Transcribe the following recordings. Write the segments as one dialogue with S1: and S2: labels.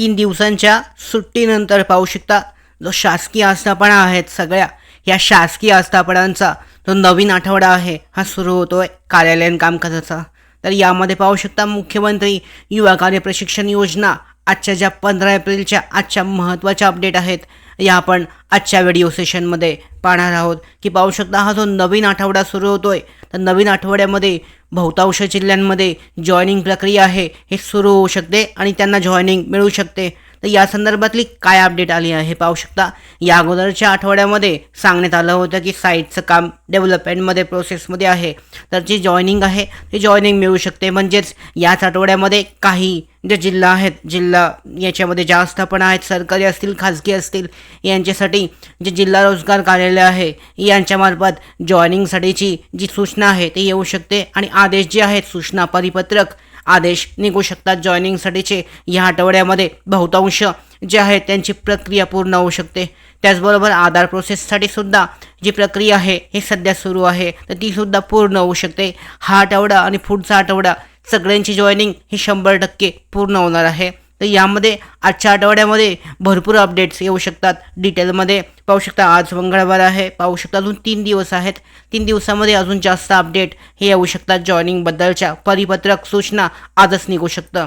S1: तीन दिवसांच्या सुट्टीनंतर पाहू शकता जो शासकीय आस्थापना आहेत सगळ्या या शासकीय आस्थापनांचा जो नवीन आठवडा आहे हा सुरू होतो आहे कार्यालयीन कामकाजाचा. तर यामध्ये पाहू शकता मुख्यमंत्री युवा कार्य प्रशिक्षण योजना आजच्या ज्या पंधरा एप्रिलच्या आजच्या महत्त्वाच्या अपडेट आहेत या आपण आजच्या व्हिडिओ सेशनमध्ये पाहणार आहोत. की पाहू शकता हा जो नवीन आठवडा सुरू होतोय तर नवीन आठवड्यामध्ये बहुतांश जिल्ह्यांमध्ये जॉईनिंग प्रक्रिया आहे हे सुरू होऊ शकते आणि त्यांना जॉईनिंग मिळू शकते. तर या संदर्भातली काय अपडेट आली आहे पाहू शकता. या अगोदरच्या आठवड्यामध्ये सांगण्यात आलं होतं की साईटचं काम डेव्हलपमेंटमध्ये प्रोसेसमध्ये आहे. तर जी जॉईनिंग आहे ती जॉईनिंग मिळू शकते. म्हणजेच याच आठवड्यामध्ये काही जे जिल्हा आहेत जिल्हा याच्यामध्ये ज्या आस्थापना आहेत सरकारी असतील खाजगी असतील यांच्यासाठी जे जिल्हा रोजगार कार्यालय आहे यांच्यामार्फत जॉईनिंगसाठीची जी सूचना आहे ती येऊ शकते. आणि आदेश जे आहेत सूचना परिपत्रक आदेश निघू शकतात जॉईनिंगसाठीचे या आठवड्यामध्ये बहुतांश जे आहेत त्यांची प्रक्रिया पूर्ण होऊ शकते. त्याचबरोबर आधार प्रोसेससाठी सुद्धा जी प्रक्रिया आहे हे सध्या सुरू आहे तर ती सुद्धा पूर्ण होऊ शकते. हा आठवडा आणि पुढचा आठवडा सगळ्यांची जॉईनिंग ही शंभर टक्के पूर्ण होणार आहे. तर यामध्ये आजच्या आठवड्यामध्ये भरपूर अपडेट्स येऊ शकतात. डिटेलमध्ये पाहू शकता आज मंगळवार आहे. पाहू शकता अजून तीन दिवस आहेत. तीन दिवसामध्ये अजून जास्त अपडेट हे येऊ शकतात. जॉईनिंगबद्दलच्या परिपत्रक सूचना आजच निघू शकतं.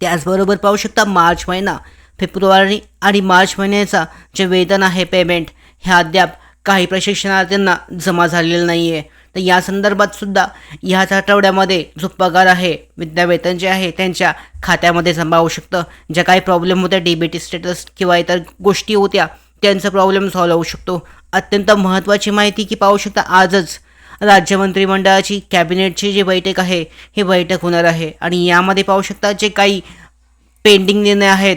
S1: त्याचबरोबर पाहू शकता मार्च महिना फेब्रुवारी आणि मार्च महिन्याचा जे वेतन आहे पेमेंट हे अद्याप काही प्रशिक्षणार्थ्यांना जमा झालेलं नाही आहे तर या संदर्भात सुद्धा ह्याच आठवड्यामध्ये जो पगार आहे विद्यावेतन जे आहे त्यांच्या खात्यामध्ये जमा होऊ शकतं. ज्या काही प्रॉब्लेम होत्या डीबीटी स्टेटस किंवा इतर गोष्टी होत्या त्यांचा प्रॉब्लेम सॉल्व्ह होऊ शकतो. अत्यंत महत्त्वाची माहिती की पाहू शकता आजच राज्य मंत्रिमंडळाची कॅबिनेटची जी बैठक आहे ही बैठक होणार आहे. आणि यामध्ये पाहू शकता जे काही पेंडिंग निर्णय आहेत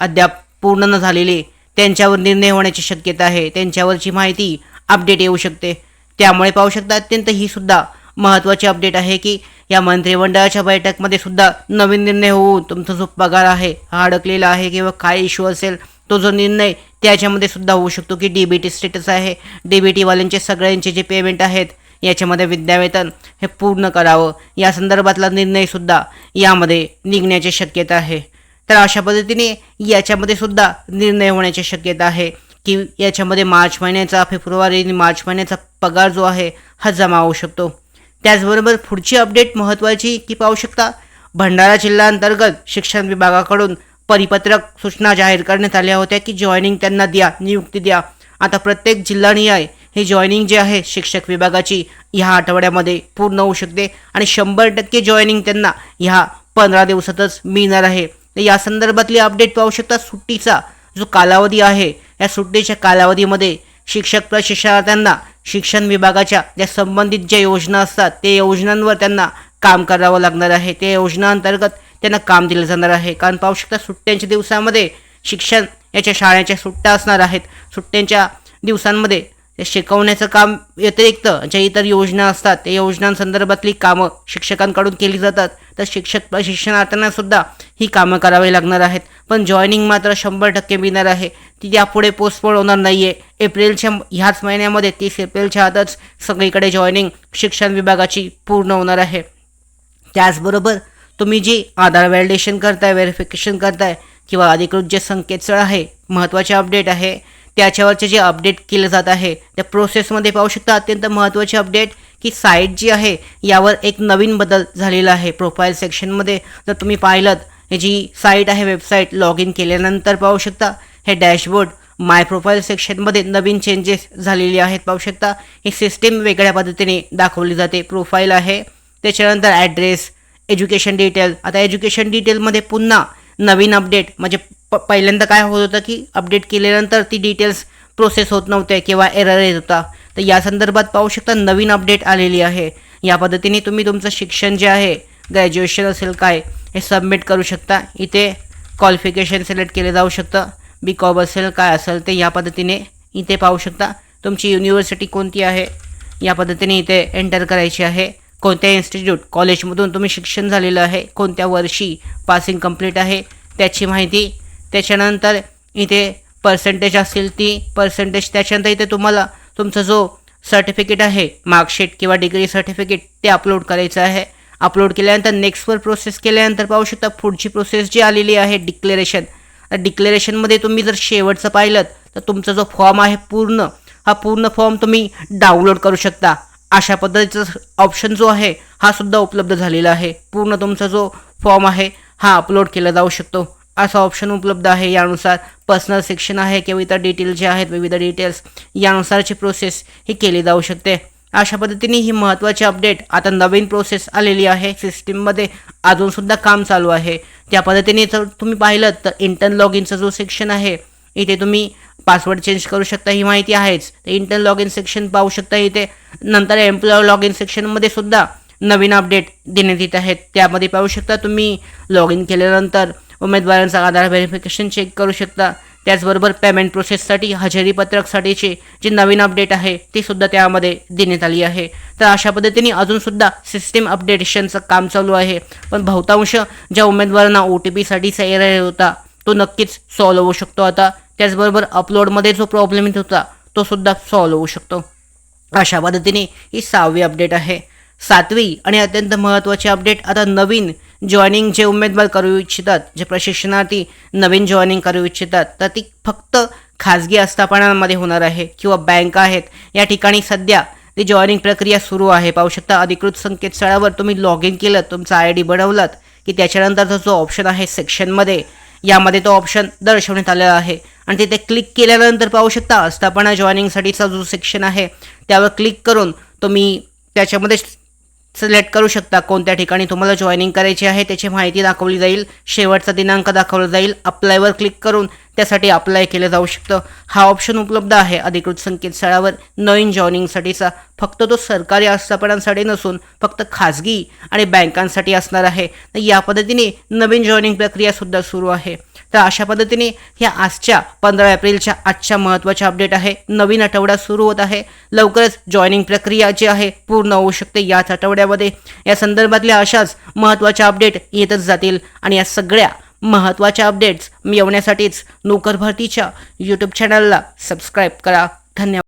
S1: अद्याप पूर्ण न झालेले त्यांच्यावर निर्णय होण्याची शक्यता आहे. त्यांच्यावरची माहिती अपडेट येऊ शकते. त्यामुळे पाहू शकता अत्यंत ही सुद्धा महत्त्वाची अपडेट आहे की या मंत्रिमंडळाच्या बैठकमध्ये सुद्धा नवीन निर्णय होऊन तुमचा जो पगार आहे हा अडकलेला आहे किंवा काय इश्यू असेल तो जो निर्णय त्याच्यामध्ये सुद्धा होऊ शकतो की डी बी टी स्टेटस आहे. डी बी टीवाल्यांचे सगळ्यांचे जे पेमेंट आहेत याच्यामध्ये विद्यावेतन हे पूर्ण करावं. या संदर्भातला निर्णयसुद्धा यामध्ये निघण्याची शक्यता आहे. तर अशा पद्धतीने याच्यामध्ये सुद्धा निर्णय होण्याची शक्यता आहे की याच्यामध्ये मार्च महिन्याचा फेब्रुवारी आणि मार्च महिन्याचा पगार जो आहे हा जमा होऊ शकतो. त्याचबरोबर पुढची अपडेट महत्त्वाची की पाहू शकता भंडारा जिल्ह्याअंतर्गत शिक्षण विभागाकडून परिपत्रक सूचना जाहीर करण्यात आल्या होत्या की जॉईनिंग त्यांना द्या नियुक्ती द्या. आता प्रत्येक जिल्हानिहाय हे जॉईनिंग जे आहे शिक्षक विभागाची ह्या आठवड्यामध्ये पूर्ण होऊ शकते आणि शंभर टक्के जॉईनिंग त्यांना ह्या पंधरा दिवसातच मिळणार आहे. तर या संदर्भातली अपडेट पाहू शकता सुट्टीचा जो कालावधी आहे या सुट्टीच्या कालावधीमध्ये शिक्षक प्रशिक्षणार्थ्यांना शिक्षण विभागाच्या ज्या संबंधित ज्या योजना असतात ते योजनांवर त्यांना काम करावं लागणार आहे. ते योजनाअंतर्गत त्यांना काम दिलं जाणार आहे. कारण पाहू शकता सुट्ट्यांच्या दिवसामध्ये शिक्षण याच्या शाळेच्या सुट्ट्या असणार आहेत. सुट्ट्यांच्या दिवसांमध्ये ते शिकवण्याचं काम व्यतिरिक्त ज्या इतर योजना असतात त्या योजनांसंदर्भातली कामं शिक्षकांकडून केली जातात. तर शिक्षक प्रशिक्षणार्थ्यांना सुद्धा ही कामं करावी लागणार आहेत. पण जॉईनिंग मात्र शंभर टक्के मिळणार आहे. ती यापुढे पोस्टपोन होणार नाही आहे एप्रिलच्या ह्याच महिन्यामध्ये तीस एप्रिलच्या आतच सगळीकडे जॉईनिंग शिक्षण विभागाची पूर्ण होणार आहे. त्याचबरोबर तुम्ही जी आधार व्हॅलिडेशन करताय व्हेरिफिकेशन करताय किंवा अधिकृत जे संकेतस्थळ आहे महत्त्वाचे अपडेट आहे त्याच्यावरचे जे अपडेट केलं जात आहे त्या प्रोसेसमध्ये पाहू शकता अत्यंत महत्त्वाचे अपडेट की साईट जी आहे यावर एक नवीन बदल झालेला आहे. प्रोफाईल सेक्शनमध्ये जर तुम्ही पाहिलं हे जी साईट आहे वेबसाईट लॉग इन केल्यानंतर पाहू शकता हे डॅशबोर्ड माय प्रोफाईल सेक्शनमध्ये नवीन चेंजेस झालेले आहेत. पाहू शकता ही सिस्टीम वेगळ्या पद्धतीने दाखवली जाते. प्रोफाईल आहे त्याच्यानंतर ॲड्रेस एज्युकेशन डिटेल आता एज्युकेशन डिटेलमध्ये पुन्हा नवीन अपडेट म्हणजे प पहिल्यांदा काय होत होतं की अपडेट केल्यानंतर ती डिटेल्स प्रोसेस होत नव्हते किंवा एरर येत होता. तर या संदर्भात पाहू शकता नवीन अपडेट आलेली आहे. या पद्धतीने तुम्ही तुमचं शिक्षण जे आहे ग्रॅज्युएशन असेल काय हे सबमिट करू शकता. इथे क्वालिफिकेशन सिलेक्ट केले जाऊ शकतं. बी कॉम असेल काय असेल ते या पद्धतीने इथे पाहू शकता. तुमची युनिव्हर्सिटी कोणती आहे? या पद्धतीने इथे एंटर करायची आहे. कोणत्या इन्स्टिट्यूट कॉलेजमधून तुम्ही शिक्षण झालेलं आहे? कोणत्या वर्षी पासिंग कंप्लीट आहे? त्याची माहिती त्याच्यानंतर इथे पर्सेंटेज असतील ती पर्सेंटेज त्याच्यानंतर इथे तुम्हाला तुमचा जो सर्टिफिकेट आहे मार्कशीट किंवा डिग्री सर्टिफिकेट ते अपलोड करायचं आहे. अपलोड केल्यानंतर नेक्स्टवर प्रोसेस केल्यानंतर पाहू शकता पुढची प्रोसेस जी आलेली आहे डिक्लेरेशन डिक्लेरेशनमध्ये तुम्ही जर शेवटचं पाहिलं तर तुमचा जो फॉर्म आहे पूर्ण हा पूर्ण फॉर्म तुम्ही डाउनलोड करू शकता. अशा पद्धतीचा ऑप्शन जो आहे हा सुद्धा उपलब्ध झालेला आहे. पूर्ण तुमचा जो फॉर्म आहे हा अपलोड केला जाऊ शकतो. असा ऑप्शन उपलब्ध आहे. यानुसार पर्सनल सेक्शन आहे किंवा इतर डिटेल जे आहेत विविध डिटेल्स यानुसारची प्रोसेस ही केली जाऊ शकते. अशा पद्धतीने ही महत्त्वाची अपडेट आता नवीन प्रोसेस आलेली आहे. सिस्टीममध्ये अजूनसुद्धा काम चालू आहे. त्या पद्धतीने जर तुम्ही पाहिलं तर इंटर्न लॉग इनचा जो सेक्शन आहे इथे तुम्ही पासवर्ड चेंज करू शकता ही माहिती आहेच. तर इंटर्न लॉग इन सेक्शन पाहू शकता इथे. नंतर एम्प्लॉय लॉग इन सेक्शनमध्ये सुद्धा नवीन अपडेट देण्यात येत आहेत. त्यामध्ये पाहू शकता तुम्ही लॉग इन केल्यानंतर उमेदवारांचा आधार व्हेरिफिकेशन चेक करू शकता. त्याचबरोबर पेमेंट प्रोसेससाठी हजेरी पत्रकसाठीचे जे नवीन अपडेट आहे ती सुद्धा त्यामध्ये देण्यात आली आहे. तर अशा पद्धतीने अजूनसुद्धा सिस्टीम अपडेटेशनचं काम चालू आहे. पण बहुतांश ज्या उमेदवारांना ओ टी पीसाठीचा एरर होता तो नक्कीच सॉल्व्ह होऊ शकतो आता. त्याचबरोबर अपलोडमध्ये जो प्रॉब्लेम येत होता तो सुद्धा सॉल्व्ह होऊ शकतो. अशा पद्धतीने ही सहावी अपडेट आहे. सातवी आणि अत्यंत महत्त्वाची अपडेट आता नवीन जॉईनिंग जे उमेदवार करू इच्छितात जे प्रशिक्षणार्थी नवीन जॉईनिंग करू इच्छितात तर ती फक्त खाजगी आस्थापनांमध्ये होणार आहे किंवा बँक आहेत. या ठिकाणी सध्या ती जॉईनिंग प्रक्रिया सुरू आहे. पाहू शकता अधिकृत संकेतस्थळावर तुम्ही लॉग इन केलं तुमचा आय डी बनवलात की त्याच्यानंतरचा जो ऑप्शन आहे सेक्शनमध्ये यामध्ये तो ऑप्शन दर्शवण्यात आलेला आहे. आणि तिथे क्लिक केल्यानंतर पाहू शकता आस्थापना जॉईनिंगसाठीचा जो सेक्शन आहे त्यावर क्लिक करून तुम्ही त्याच्यामध्ये सिलेक्ट करू शकता कोणत्या ठिकाणी तुम्हाला जॉईनिंग करायची आहे त्याची माहिती दाखवली जाईल. शेवटचा दिनांक दाखवला जाईल. अप्लायवर क्लिक करून त्यासाठी अप्लाय केलं जाऊ शकतं. हा ऑप्शन उपलब्ध आहे. अधिकृत संकेतस्थळावर नवीन जॉईनिंगसाठीचा फक्त तो सरकारी आस्थापनांसाठी नसून फक्त खाजगी आणि बँकांसाठी असणार आहे. तर या पद्धतीने नवीन जॉईनिंग प्रक्रियासुद्धा सुरू आहे. तर अशा पद्धतीने ह्या आजच्या पंधरा एप्रिलच्या आजच्या महत्त्वाच्या अपडेट आहे. नवीन आठवडा सुरू होत आहे. लवकरच जॉईनिंग प्रक्रिया जी आहे पूर्ण होऊ शकते याच आठवड्यामध्ये. या संदर्भातल्या अशाच महत्त्वाच्या अपडेट येतच जातील. आणि या सगळ्या महत्त्वाच्या अपडेट्स मिळवण्यासाठीच नोकर भरतीच्या यूट्यूब चॅनलला सबस्क्राईब करा. धन्यवाद.